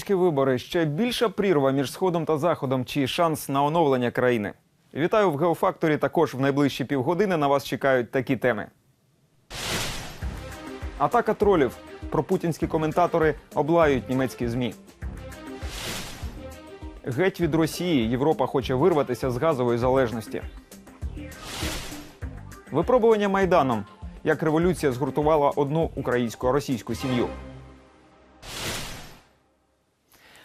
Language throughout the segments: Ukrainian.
Президентські вибори ще більша прірва між сходом та заходом чи шанс на оновлення країни. Вітаю в Геофакторі. Також в найближчі півгодини на вас чекають такі теми. Атака тролів. Пропутінські коментатори облають німецькі змі. Геть від Росії Європа хоче вирватися з газової залежності. Випробування майданом. Як революція згуртувала одну українсько-російську сім'ю.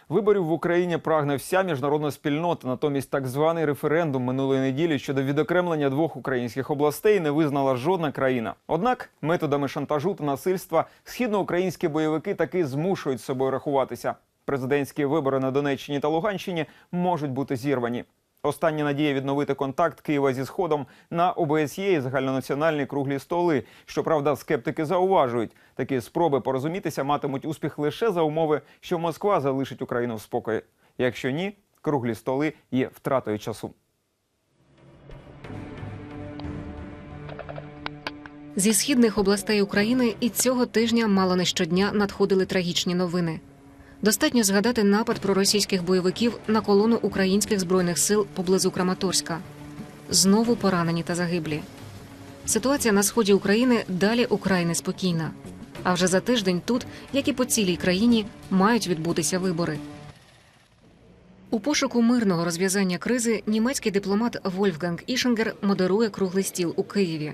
Виборів в Україні прагне вся міжнародна спільнота. Натомість так званий референдум минулої неділі щодо відокремлення двох українських областей не визнала жодна країна. Однак методами шантажу та насильства східноукраїнські бойовики таки змушують з собою рахуватися. Президентські вибори на Донеччині та Луганщині можуть бути зірвані. Остання надія відновити контакт Києва зі сходом на ОБСЄ і загальнонаціональні круглі столи. Щоправда, скептики зауважують, такі спроби порозумітися матимуть успіх лише за умови, що Москва залишить Україну в спокої. Якщо ні, круглі столи є втратою часу. Зі східних областей України і цього тижня мало не щодня надходили трагічні новини. Достатньо згадати напад проросійських бойовиків на колону українських збройних сил поблизу Краматорська. Знову поранені та загиблі. Ситуація на сході України далі украй неспокійна. А вже за тиждень тут, як і по цілій країні, мають відбутися вибори. У пошуку мирного розв'язання кризи німецький дипломат Вольфганг Ішингер модерує круглий стіл у Києві.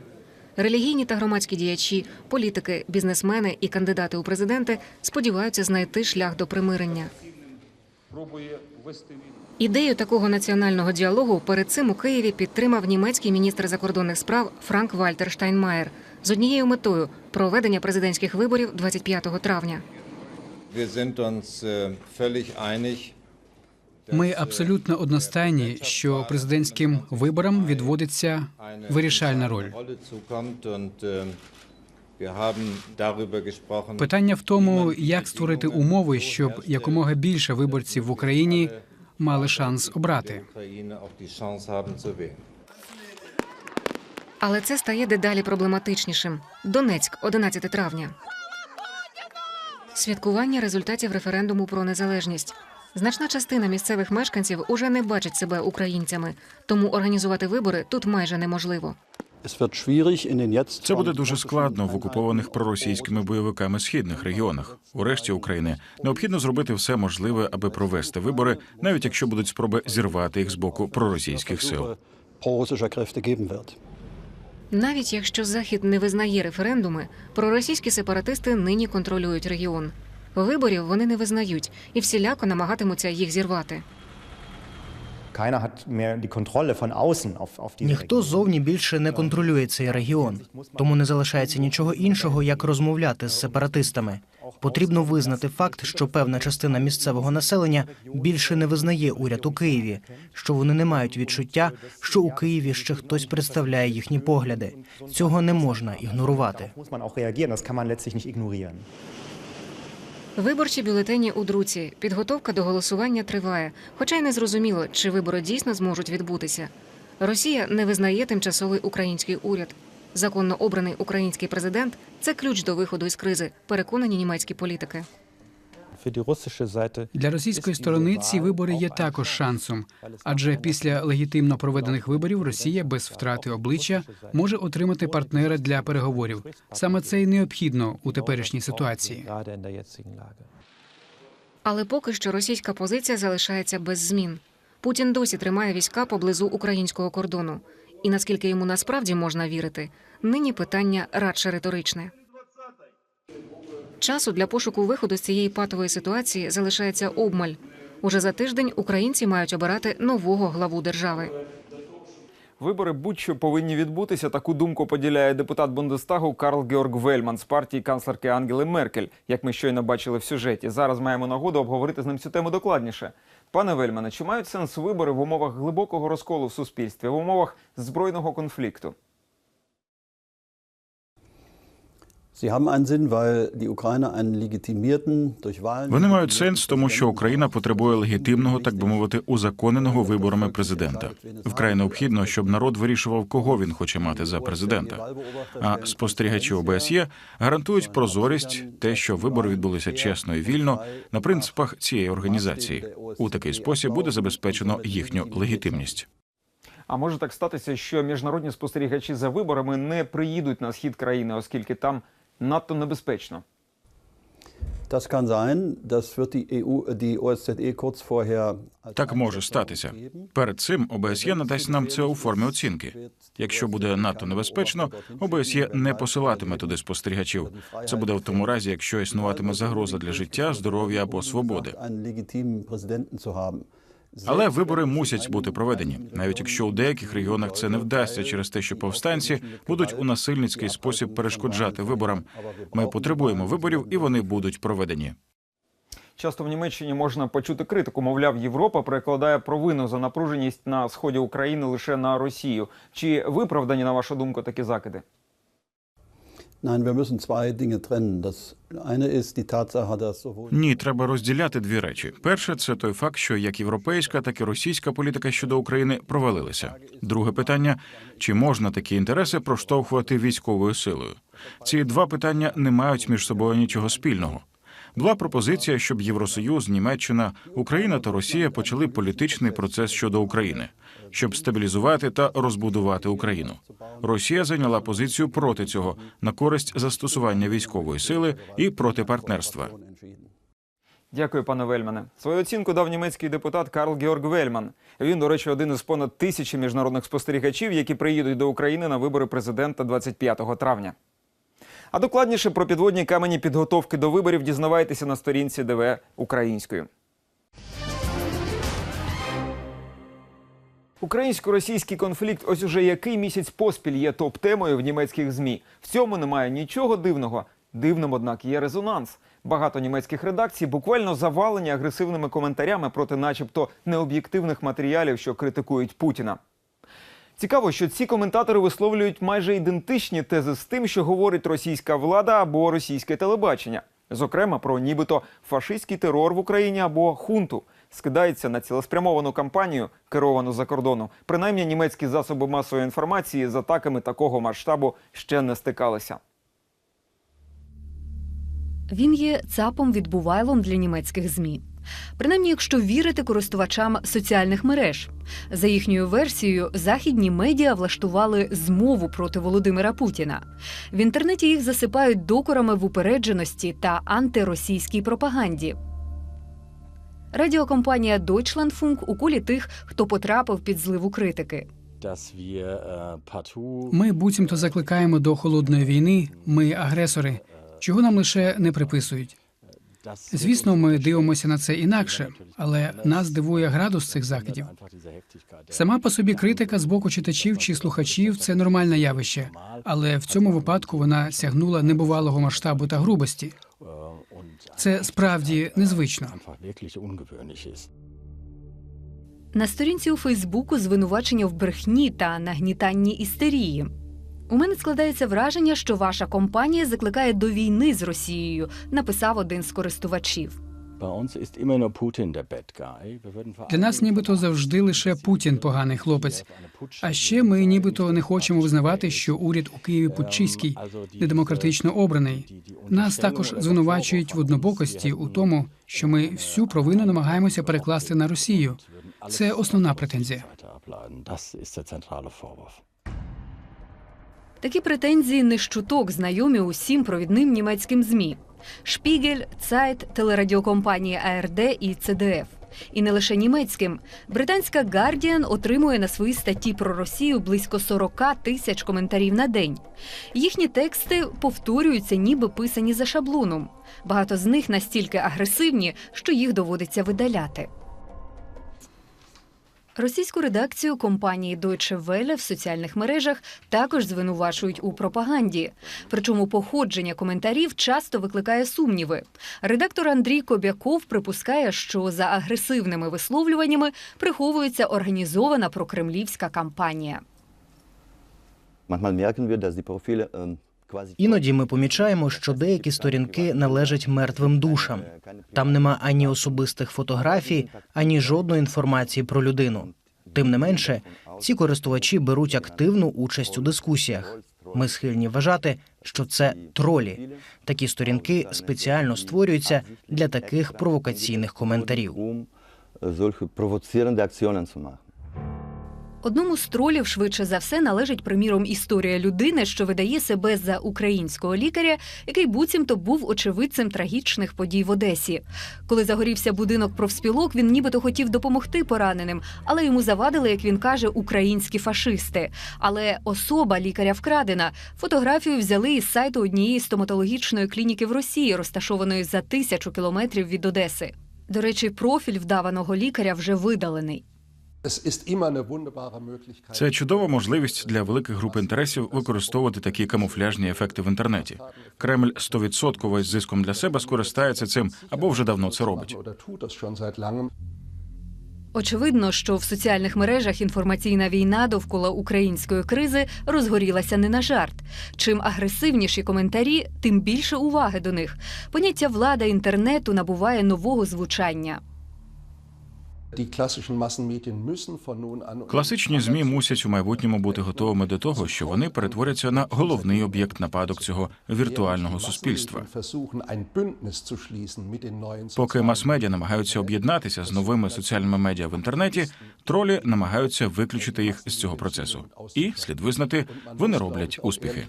Релігійні та громадські діячі, політики, бізнесмени і кандидати у президенти сподіваються знайти шлях до примирення. Ідею такого національного діалогу перед цим у Києві підтримав німецький міністр закордонних справ Франк Вальтер Штайнмаєр з однією метою проведення президентських виборів 25 травня. Ми абсолютно одностайні, що президентським виборам відводиться вирішальна роль. Питання в тому, як створити умови, щоб якомога більше виборців в Україні мали шанс обрати. Але це стає дедалі проблематичнішим. Донецьк, 11 травня. Святкування результатів референдуму про незалежність. Значна частина місцевих мешканців уже не бачить себе українцями, тому організувати вибори тут майже неможливо. Це буде дуже складно в окупованих проросійськими бойовиками східних регіонах. У решті України необхідно зробити все можливе, аби провести вибори, навіть якщо будуть спроби зірвати їх з боку проросійських сил. Навіть якщо Захід не визнає референдуми, проросійські сепаратисти нині контролюють регіон. Виборів вони не визнають і всіляко намагатимуться їх зірвати. Ніхто зовні більше не контролює цей регіон, тому не залишається нічого іншого, як розмовляти з сепаратистами. Потрібно визнати факт, що певна частина місцевого населення більше не визнає уряд у Києві, що вони не мають відчуття, що у Києві ще хтось представляє їхні погляди. Цього не можна ігнорувати. Виборчі бюлетені у друці. Підготовка до голосування триває, хоча й не зрозуміло, чи вибори дійсно зможуть відбутися. Росія не визнає тимчасовий український уряд. Законно обраний український президент це ключ до виходу із кризи, переконані німецькі політики. Для російської сторони ці вибори є також шансом, адже після легітимно проведених виборів Росія без втрати обличчя може отримати партнера для переговорів. Саме це й необхідно у теперішній ситуації. Але поки що російська позиція залишається без змін. Путін досі тримає війська поблизу українського кордону. І наскільки йому насправді можна вірити, нині питання радше риторичне. Часу для пошуку виходу з цієї патової ситуації залишається обмаль. Уже за тиждень українці мають обирати нового главу держави. Вибори будь-що повинні відбутися. Таку думку поділяє депутат Бундестагу Карл Георг Вельман з партії канцлерки Ангели Меркель, як ми щойно бачили в сюжеті. Зараз маємо нагоду обговорити з ним цю тему докладніше. Пане Вельмане, чи мають сенс вибори в умовах глибокого розколу в суспільстві, в умовах збройного конфлікту? Вони мають сенс, тому що Україна потребує легітимного, так би мовити, узаконеного виборами президента. Вкрай необхідно, щоб народ вирішував, кого він хоче мати за президента. А спостерігачі ОБСЄ гарантують прозорість, те, що вибори відбулися чесно і вільно на принципах цієї організації. У такий спосіб буде забезпечено їхню легітимність. А може так статися, що міжнародні спостерігачі за виборами не приїдуть на схід країни, оскільки там надто небезпечно. Das kann sein, das wird die EU, die OSZE kurz vorher... Так може статися. Перед цим ОБСЄ надасть нам це у формі оцінки. Якщо буде надто небезпечно, ОБСЄ не посилатиме туди спостерігачів. Це буде в тому разі, якщо існуватиме загроза для життя, здоров'я або свободи. Але вибори мусять бути проведені, навіть якщо у деяких регіонах це не вдасться через те, що повстанці будуть у насильницький спосіб перешкоджати виборам. Ми потребуємо виборів, і вони будуть проведені. Часто в Німеччині можна почути критику. Мовляв, Європа перекладає провину за напруженість на сході України лише на Росію. Чи виправдані, на вашу думку, такі закиди? Ні, треба розділяти дві речі. Перше, це той факт, що як європейська, так і російська політика щодо України провалилися. Друге питання: чи можна такі інтереси проштовхувати військовою силою? Ці два питання не мають між собою нічого спільного. Була пропозиція, щоб Євросоюз, Німеччина, Україна та Росія почали політичний процес щодо України, щоб стабілізувати та розбудувати Україну. Росія зайняла позицію проти цього на користь застосування військової сили і проти партнерства. Дякую, пане Вельмане. Свою оцінку дав німецький депутат Карл Георг Вельман. Він, до речі, один із понад тисячі міжнародних спостерігачів, які приїдуть до України на вибори президента 25 травня. А докладніше про підводні камені підготовки до виборів дізнавайтеся на сторінці ДВ українською. Українсько-російський конфлікт ось уже який місяць поспіль є топ-темою в німецьких змі. В цьому немає нічого дивного. Дивним, однак, є резонанс. Багато німецьких редакцій буквально завалені агресивними коментарями проти, начебто, необ'єктивних матеріалів, що критикують Путіна. Цікаво, що ці коментатори висловлюють майже ідентичні тези з тим, що говорить російська влада або російське телебачення. Зокрема, про нібито фашистський терор в Україні або хунту скидається на цілеспрямовану кампанію, керовану за кордону. Принаймні, німецькі засоби масової інформації з атаками такого масштабу ще не стикалися. Він є цапом відбувайлом для німецьких змі. Принаймні, якщо вірити користувачам соціальних мереж. За їхньою версією, західні медіа влаштували змову проти Володимира Путіна. В інтернеті їх засипають докорами в упередженості та антиросійській пропаганді. Радіокомпанія Deutschlandfunk у колі тих, хто потрапив під зливу критики. Ми буцімто закликаємо до холодної війни. Ми агресори, чого нам лише не приписують. Звісно, ми дивимося на це інакше, але нас дивує градус цих закидів. Сама по собі критика з боку читачів чи слухачів це нормальне явище, але в цьому випадку вона сягнула небувалого масштабу та грубості. Це справді незвично. На сторінці у Фейсбуку звинувачення в брехні та нагнітанні істерії. У мене складається враження, що ваша компанія закликає до війни з Росією, написав один з користувачів. Для нас нібито завжди лише Путін поганий хлопець. А ще ми нібито не хочемо визнавати, що уряд у Києві путчиський, недемократично обраний. Нас також звинувачують в однобокості у тому, що ми всю провину намагаємося перекласти на Росію. Це основна претензія. Такі претензії не щуток знайомі усім провідним німецьким змі: Шпігель, Цайт, телерадіокомпанії АРД і ЦДФ. І не лише німецьким. Британська Guardian отримує на свої статті про Росію близько 40 тисяч коментарів на день. Їхні тексти повторюються, ніби писані за шаблоном. Багато з них настільки агресивні, що їх доводиться видаляти. Російську редакцію компанії Deutsche Welle в соціальних мережах також звинувачують у пропаганді. Причому походження коментарів часто викликає сумніви. Редактор Андрій Кобяков припускає, що за агресивними висловлюваннями приховується організована прокремлівська кампанія. Manchmal merken wir, dass die ähm, Іноді ми помічаємо, що деякі сторінки належать мертвим душам. Там нема ані особистих фотографій, ані жодної інформації про людину. Тим не менше, ці користувачі беруть активну участь у дискусіях. Ми схильні вважати, що це тролі. Такі сторінки спеціально створюються для таких провокаційних коментарів. Solche provozierende Aktionen zu. Одному з тролів швидше за все належить, приміром, історія людини, що видає себе за українського лікаря, який буцімто був очевидцем трагічних подій в Одесі. Коли загорівся будинок профспілок, він нібито хотів допомогти пораненим, але йому завадили, як він каже, українські фашисти. Але особа лікаря вкрадена. Фотографію взяли із сайту однієї стоматологічної клініки в Росії, розташованої за тисячу кілометрів від Одеси. До речі, профіль вдаваного лікаря вже видалений. Це чудова можливість для великих груп інтересів використовувати такі камуфляжні ефекти в інтернеті. Кремль 100% з зиском для себе скористається цим або вже давно це робить. Очевидно, що в соціальних мережах інформаційна війна довкола української кризи розгорілася не на жарт. Чим агресивніші коментарі, тим більше уваги до них. Поняття влада інтернету набуває нового звучання. Класичні змі мусять у майбутньому бути готовими до того, що вони перетворяться на головний об'єкт нападок цього віртуального суспільства. Поки мас-медіа намагаються об'єднатися з новими соціальними медіа в інтернеті, тролі намагаються виключити їх з цього процесу. І слід визнати, вони роблять успіхи.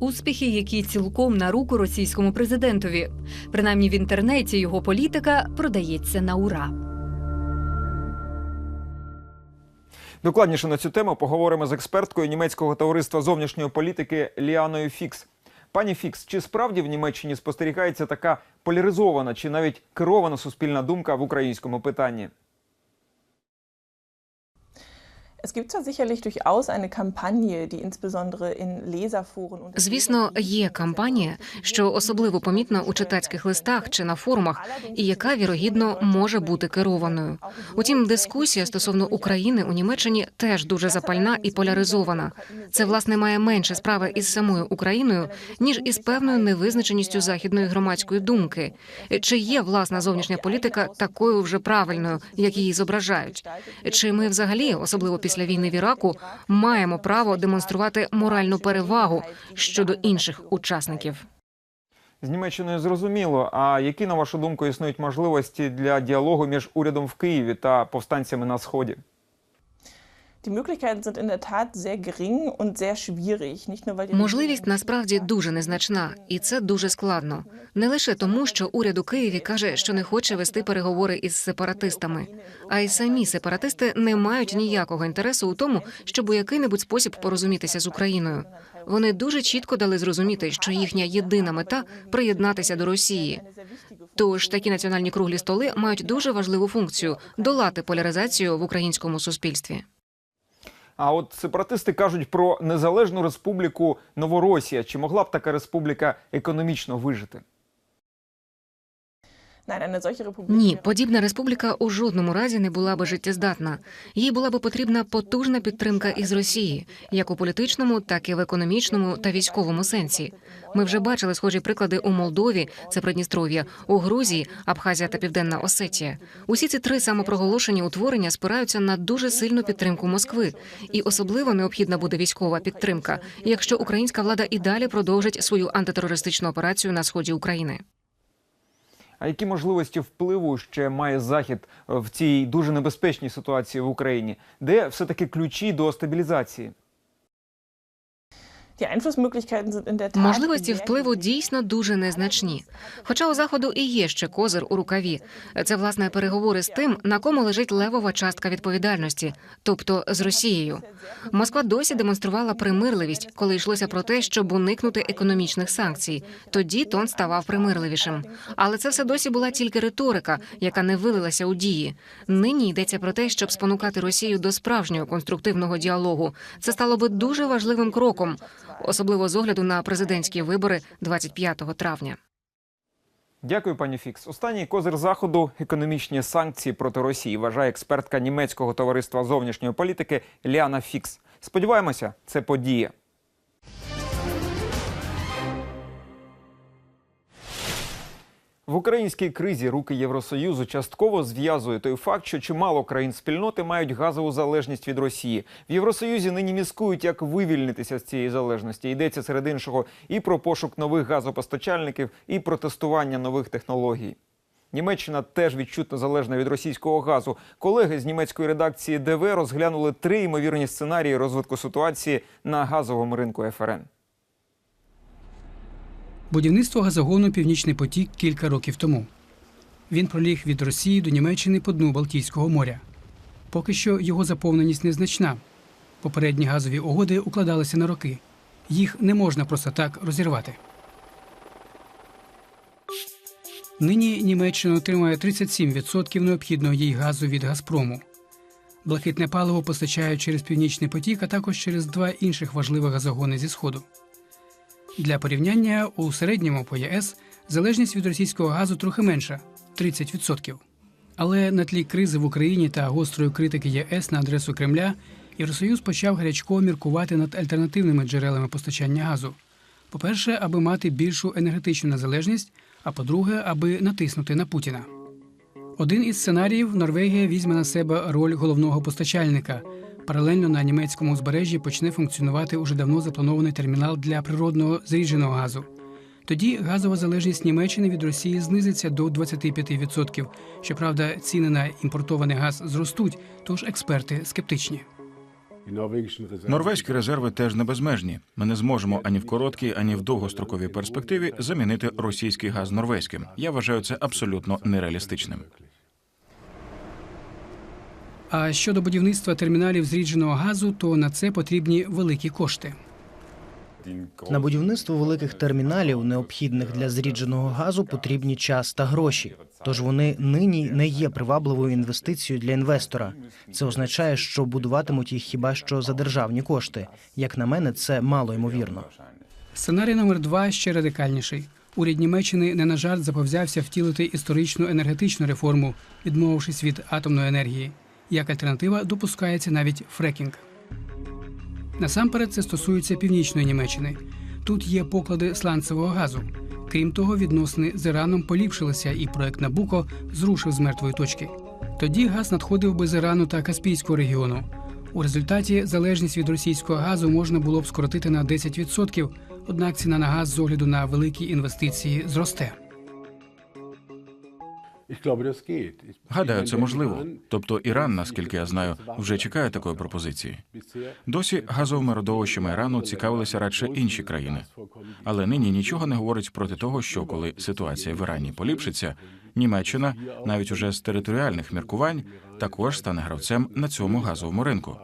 Успіхи, які цілком на руку російському президентові. Принаймні в інтернеті його політика продається на ура. Докладніше на цю тему поговоримо з експерткою німецького товариства зовнішньої політики Ліаною Фікс. Пані Фікс, чи справді в Німеччині спостерігається така поляризована чи навіть керована суспільна думка в українському питанні? Es gibt sicherlich durchaus eine Kampagne, die insbesondere in Leserforen und Звісно, є кампанія, що особливо помітна у читацьких листах чи на форумах, і яка вірогідно може бути керованою. Утім, дискусія стосовно України у Німеччині теж дуже запальна і поляризована. Це власне має менше справи із самою Україною ніж із певною невизначеністю західної громадської думки. Чи є власна зовнішня політика такою вже правильною, як її зображають? Чи ми взагалі, особливо після війни в Іраку, маємо право демонструвати моральну перевагу щодо інших учасників? З Німеччиною зрозуміло. А які, на вашу думку, існують можливості для діалогу між урядом в Києві та повстанцями на сході? Можливість насправді дуже незначна, і це дуже складно. Не лише тому, що уряд у Києві каже, що не хоче вести переговори із сепаратистами, а й самі сепаратисти не мають ніякого інтересу у тому, щоб у який-небудь спосіб порозумітися з Україною. Вони дуже чітко дали зрозуміти, що їхня єдина мета приєднатися до Росії. Тож такі національні круглі столи мають дуже важливу функцію долати поляризацію в українському суспільстві. А от сепаратисти кажуть про незалежну республіку Новоросія. Чи могла б така республіка економічно вижити? Ні, подібна республіка у жодному разі не була би життєздатна. Їй була би потрібна потужна підтримка із Росії, як у політичному, так і в економічному та військовому сенсі. Ми вже бачили схожі приклади у Молдові, це Придністров'я, у Грузії, Абхазія та Південна Осетія. Усі ці три самопроголошені утворення спираються на дуже сильну підтримку Москви, і особливо необхідна буде військова підтримка, якщо українська влада і далі продовжить свою антитерористичну операцію на сході України. А які можливості впливу ще має Захід в цій дуже небезпечній ситуації в Україні? Де все-таки ключі до стабілізації? Можливості впливу дійсно дуже незначні. Хоча у заходу і є ще козир у рукаві. Це власне переговори з тим, на кому лежить левова частка відповідальності, тобто з Росією. Москва досі демонструвала примирливість, коли йшлося про те, щоб уникнути економічних санкцій. Тоді тон ставав примирливішим. Але це все досі була тільки риторика, яка не вилилася у дії. Нині йдеться про те, щоб спонукати Росію до справжнього конструктивного діалогу. Це стало би дуже важливим кроком, особливо з огляду на президентські вибори 25 травня. Дякую, пані Фікс. Останній козир заходу економічні санкції проти Росії, вважає експертка німецького товариства зовнішньої політики Ліана Фікс. Сподіваємося, це подіє. В українській кризі руки Євросоюзу частково зв'язує той факт, що чимало країн спільноти мають газову залежність від Росії. В Євросоюзі нині міскують, як вивільнитися з цієї залежності. Йдеться серед іншого і про пошук нових газопостачальників, і про тестування нових технологій. Німеччина теж відчутно залежна від російського газу. Колеги з німецької редакції ДВ розглянули три ймовірні сценарії розвитку ситуації на газовому ринку ФРН. Будівництво газогону Північний потік кілька років тому. Він проліг від Росії до Німеччини по дну Балтійського моря. Поки що його заповненість незначна. Попередні газові угоди укладалися на роки. Їх не можна просто так розірвати. Нині Німеччина отримує 37% необхідного їй газу від Газпрому. Блакитне паливо постачають через Північний потік, а також через два інших важливих газогони зі Сходу. Для порівняння у середньому по ЄС залежність від російського газу трохи менша 30%. Але на тлі кризи в Україні та гострої критики ЄС на адресу Кремля Євросоюз почав гарячково міркувати над альтернативними джерелами постачання газу. По-перше, аби мати більшу енергетичну незалежність, а по-друге, аби натиснути на Путіна. Один із сценаріїв Норвегія візьме на себе роль головного постачальника. Паралельно на німецькому узбережжі почне функціонувати уже давно запланований термінал для природного зрідженого газу. Тоді газова залежність Німеччини від Росії знизиться до 25%. Щоправда, ціни на імпортований газ зростуть, тож експерти скептичні. Норвезькі резерви теж не безмежні. Ми не зможемо ані в короткій, ані в довгостроковій перспективі замінити російський газ норвезьким. Я вважаю це абсолютно нереалістичним. А щодо будівництва терміналів зрідженого газу, то на це потрібні великі кошти. На будівництво великих терміналів, необхідних для зрідженого газу, потрібні час та гроші. Тож вони нині не є привабливою інвестицією для інвестора. Це означає, що будуватимуть їх хіба що за державні кошти. Як на мене, це мало ймовірно. Сценарій номер два ще радикальніший. Уряд Німеччини не на жарт заповзявся втілити історичну енергетичну реформу, відмовившись від атомної енергії. Як альтернатива допускається навіть фрекінг. Насамперед це стосується північної Німеччини. Тут є поклади сланцевого газу. Крім того, відносини з Іраном поліпшилися, і проект Набуко зрушив з мертвої точки. Тоді газ надходив би з Ірану та Каспійського регіону. У результаті залежність від російського газу можна було б скоротити на 10%, однак ціна на газ з огляду на великі інвестиції зросте. Гадаю, це можливо. Тобто Іран, наскільки я знаю, вже чекає такої пропозиції. Досі газовими родовищами Ірану цікавилися радше інші країни. Але нині нічого не говорить проти того, що коли ситуація в Ірані поліпшиться, Німеччина, навіть уже з територіальних міркувань, також стане гравцем на цьому газовому ринку.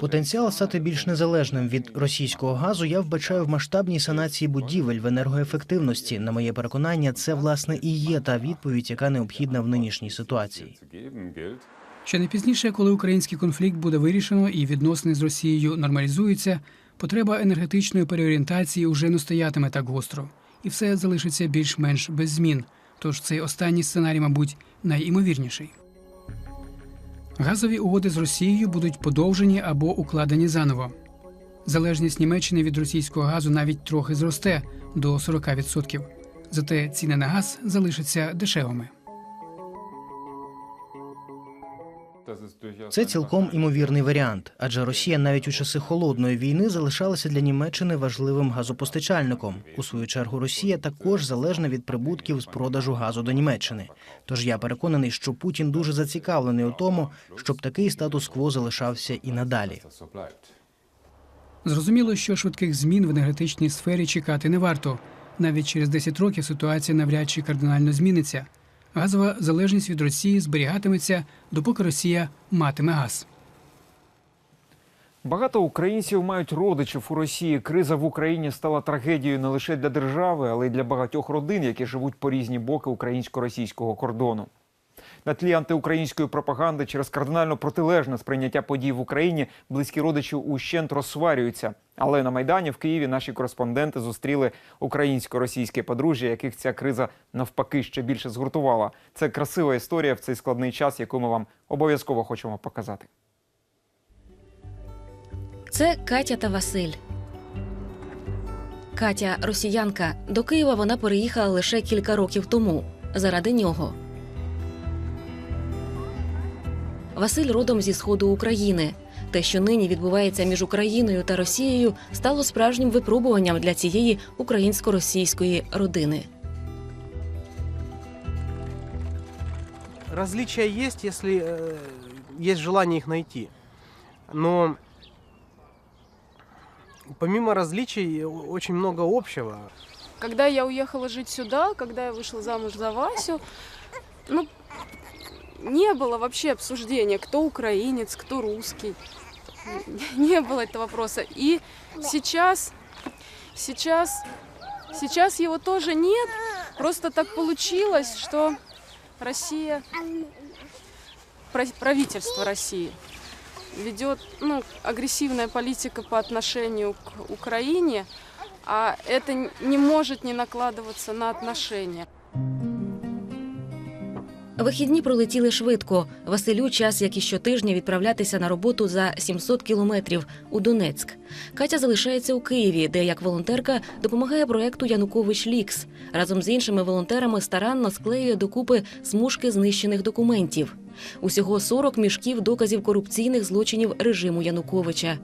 Потенціал стати більш незалежним від російського газу я вбачаю в масштабній санації будівель в енергоефективності. На моє переконання, це власне і є та відповідь, яка необхідна в нинішній ситуації. Ще не пізніше, коли український конфлікт буде вирішено і відносини з Росією нормалізуються, потреба енергетичної переорієнтації уже не стоятиме так гостро, і все залишиться більш-менш без змін. Тож цей останній сценарій, мабуть, найімовірніший. Газові угоди з Росією будуть подовжені або укладені заново. Залежність Німеччини від російського газу навіть трохи зросте до 40%. Зате ціни на газ залишаться дешевими. Це цілком імовірний варіант, адже Росія навіть у часи холодної війни залишалася для Німеччини важливим газопостачальником. У свою чергу Росія також залежна від прибутків з продажу газу до Німеччини. Тож я переконаний, що Путін дуже зацікавлений у тому, щоб такий статус-кво залишався і надалі. Зрозуміло, що швидких змін в енергетичній сфері чекати не варто. Навіть через 10 років ситуація навряд чи кардинально зміниться. Газова залежність від Росії зберігатиметься, допоки Росія матиме газ. Багато українців мають родичів у Росії. Криза в Україні стала трагедією не лише для держави, але й для багатьох родин, які живуть по різні боки українсько-російського кордону. На тлі антиукраїнської пропаганди через кардинально протилежне сприйняття подій в Україні близькі родичі ущент розсварюються. Але на майдані в Києві наші кореспонденти зустріли українсько-російське подружжя, яких ця криза навпаки ще більше згуртувала. Це красива історія в цей складний час, яку ми вам обов'язково хочемо показати. Це Катя та Василь. Катя росіянка. До Києва вона переїхала лише кілька років тому. Заради нього. Василь родом зі сходу України. Те, що нині відбувається між Україною та Росією, стало справжнім випробуванням для цієї українсько-російської родини. Различия есть, если э, есть желание их найти. Но помимо различий очень много общего. Когда я уехала жить сюда, когда я вышла замуж за Васю, ну, не было вообще обсуждения, кто украинец, кто русский. Не было этого вопроса. И сейчас, сейчас, сейчас его тоже нет. Просто так получилось, что Россия, правительство России ведет ну, агрессивная политика по отношению к Украине, а это не может не накладываться на отношения. Вихідні пролетіли швидко. Василю час, як і щотижня, відправлятися на роботу за 700 кілометрів у Донецьк. Катя залишається у Києві, де як волонтерка допомагає проекту Янукович Лікс. Разом з іншими волонтерами старанно склеює докупи смужки знищених документів. Усього 40 мішків доказів корупційних злочинів режиму Януковича.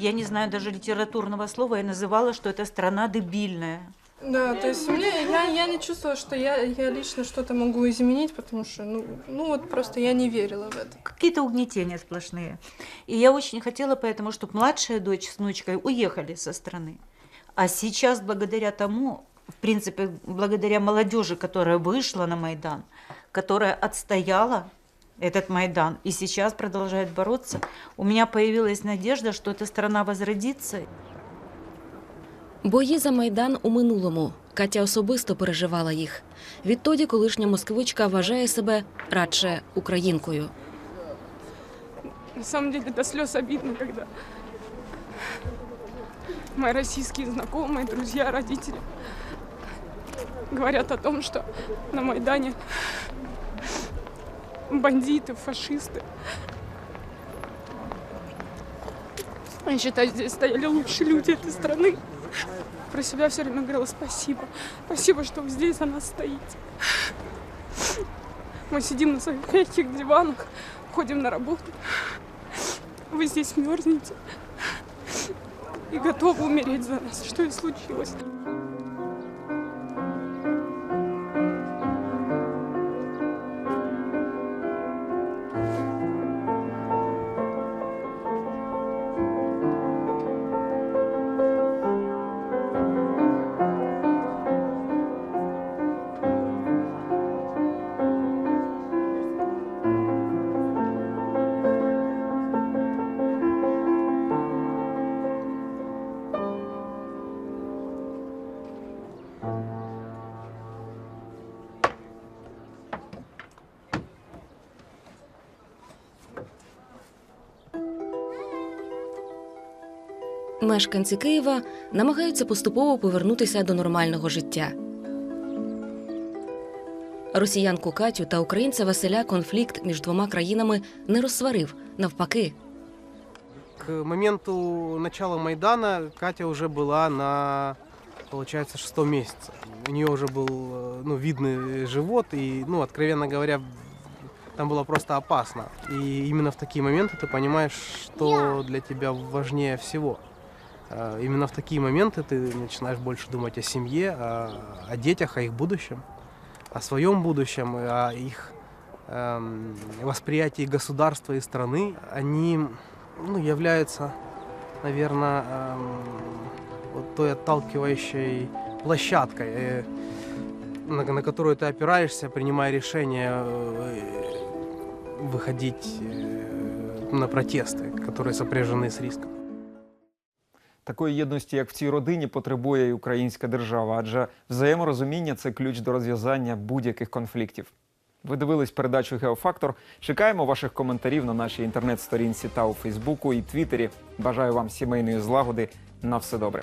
Я не знаю даже литературного слова, я называла, что это страна дебильная. Да, то есть мне, я, я не чувствовала, что я, я лично что-то могу изменить, потому что, ну, ну вот просто я не верила в это. Какие-то угнетения сплошные. И я очень хотела поэтому, чтобы младшая дочь с внучкой уехали со страны. А сейчас, благодаря тому, в принципе, благодаря молодежи, которая вышла на Майдан, которая отстояла этот Майдан и сейчас продолжает бороться, у меня появилась надежда, что эта страна возродится. Бої за майдан у минулому. Катя особисто переживала їх. Відтоді колишня москвичка вважає себе радше українкою. На самом деле до слез обидно, когда мои российские знакомые, друзья, родители говорят о том, что на Майдане бандиты, фашисты. Я считаю, здесь стояли лучшие люди этой страны. Про себя все время говорила спасибо. Спасибо, что здесь за нас стоите. Мы сидим на своих мягких диванах, ходим на работу. Вы здесь мерзнете и готовы умереть за нас, что и случилось. Мешканці Києва намагаються поступово повернутися до нормального життя. Росіянку Катю та українця Василя конфлікт між двома країнами не розсварив. Навпаки, К моменту начала Майдана Катя уже была на, получается, шестом месяце. У нее уже был э, ну, видный живот, и, ну, откровенно говоря, там было просто опасно. И именно в такие моменты ты понимаешь, что для тебя важнее всего. Э, Именно в такие моменты ты начинаешь больше думать о семье, о, о детях, о их будущем, о своем будущем, о их эм, восприятии государства и страны. Они ну, являются, наверное, вот той отталкивающей площадкой, э, на, на которую ты опираешься, принимая решение э, выходить э, на протесты, которые сопряжены с риском. Такої єдності, як в цій родині, потребує і українська держава, адже взаєморозуміння це ключ до розв'язання будь-яких конфліктів. Ви дивились передачу Геофактор. Чекаємо ваших коментарів на нашій інтернет-сторінці та у Фейсбуку і Твіттері. Бажаю вам сімейної злагоди. На все добре.